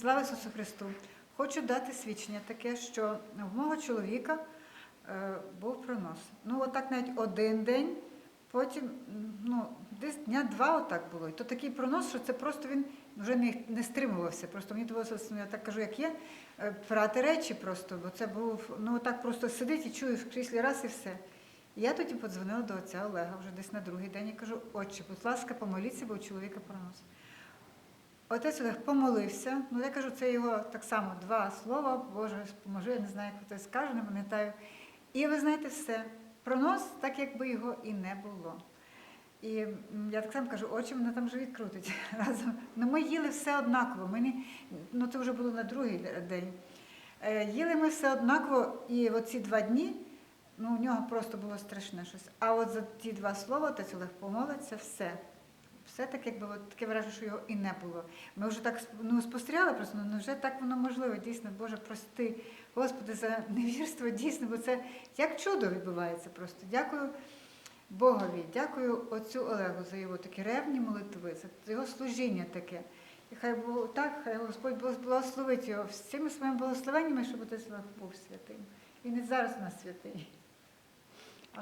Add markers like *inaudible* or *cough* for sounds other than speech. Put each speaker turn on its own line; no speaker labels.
Слава Ісусу Христу! Хочу дати свідчення таке, що в мого чоловіка е, був пронос. Ну, отак навіть один день, потім ну, десь дня два отак було. І то такий пронос, що це просто він вже не, не стримувався. Просто мені довелося, ну, я так кажу, як є, е, прати речі просто, бо це був, ну отак просто сидить і чую в кріслі раз і все. І я тоді подзвонила до отця Олега вже десь на другий день і кажу, отче, будь ласка, помоліться, бо у чоловіка пронос. Отець Олег помолився. Ну, я кажу, це його так само два слова. Боже, поможи, я не знаю, як хтось скаже, не пам'ятаю. І ви знаєте все. Пронос, так якби його і не було. І я так само кажу, очі мене там живіт крутить *laughs* разом. Ну, ми їли все однаково. Ми ну, це вже було на другий день. Е, їли ми все однаково, і оці два дні, ну, у нього просто було страшне щось. А от за ті два слова отець Олег помолиться, все. Все так, якби от таке враження, що його і не було. Ми вже так ну, спостерігали просто, ну вже так воно можливо, дійсно, Боже, прости, Господи, за невірство, дійсно, бо це як чудо відбувається просто. Дякую Богові, дякую отцю Олегу за його такі ревні молитви, за його служіння таке. І хай Бог так, хай Господь благословить його всіми своїми благословеннями, щоб отець Олег був святим. І зараз у нас святий.